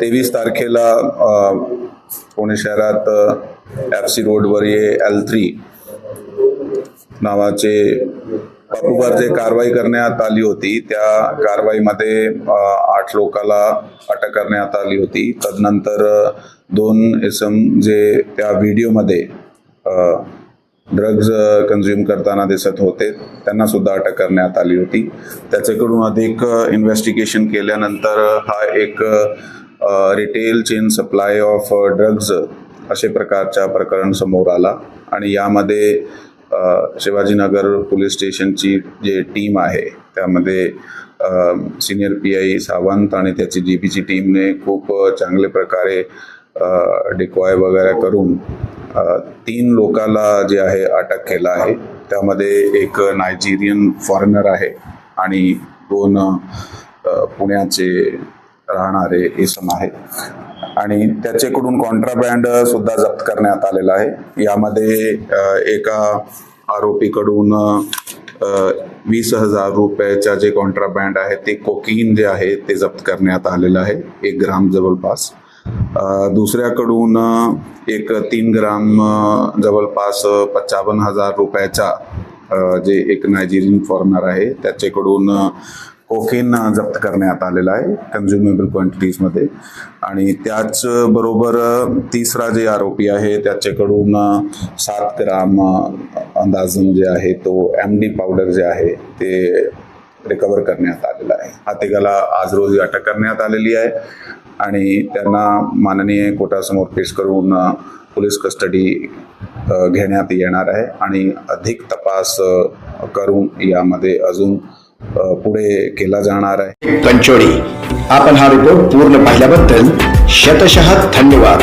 तेवीस तारखेला पुणे शहरात एफ सी रोडवर ये एल थ्री नावाचे पबवर जे कारवाई करण्यात आली होती त्या कारवाईमध्ये आठ लोकाला अटक करण्यात आली होती. तदनंतर दोन इसम जे त्या व्हिडिओमध्ये ड्रग्ज कन्झ्युम uh, करताना दिसत होते. त्यांना सुद्धा अटक करण्यात आली होती. त्याच्याकडून अधिक uh, इन्व्हेस्टिगेशन केल्यानंतर uh, हा एक retail chain supply of drugs असे प्रकारच्या प्रकरण समोर आला. आणि यामध्ये शिवाजीनगर पोलीस स्टेशनची जे टीम आहे त्यामध्ये सिनियर पी आय सावंत आणि त्याची जी पीची टीमने खूप चांगल्या प्रकारे डिकॉय वगैरे करून तीन लोकाला जे आहे अटक केला आहे. त्यामध्ये एक नायजेरियन फॉरेनर आहे आणि दोन पुण्याचे राहणारे इसम आहे. आणि त्याच्याकडून कॉन्ट्राबँड सुद्धा जप्त करण्यात आलेला आहे. यामध्ये एका आरोपीकडून वीस हजार रुपयाच्या जे कॉन्ट्राबँड आहे ते कोकीन जे आहे ते जप्त करण्यात आलेलं आहे. एक ग्राम जवळपास. दुसऱ्याकडून एक तीन ग्राम जवळपास पंचावन्न हजार रुपयाचा जे एक नायजेरियन फॉर्मर आहे त्याच्याकडून कोकेन जप्त करण्यात आलेला आहे कन्झ्युमेबल क्वांटिटीजमध्ये आणि त्याचबरोबर तिसरा जे आरोपी आहे त्याच्याकडून सात ग्राम अ, अंदाजून जे आहे तो एम डी पावडर जे आहे ते रिकवर करण्यात आलेला आहे. हा तिघाला आज रोजी अटक करण्यात आलेली आहे आणि त्यांना माननीय कोर्टासमोर पेश करून पोलीस कस्टडी घेण्यात येणार आहे आणि अधिक तपास करून यामध्ये अजून पुढे केला जाणार आहे. पंचोडी आपण हा रिपोर्ट पूर्ण पाहिल्याबद्दल शतशः धन्यवाद.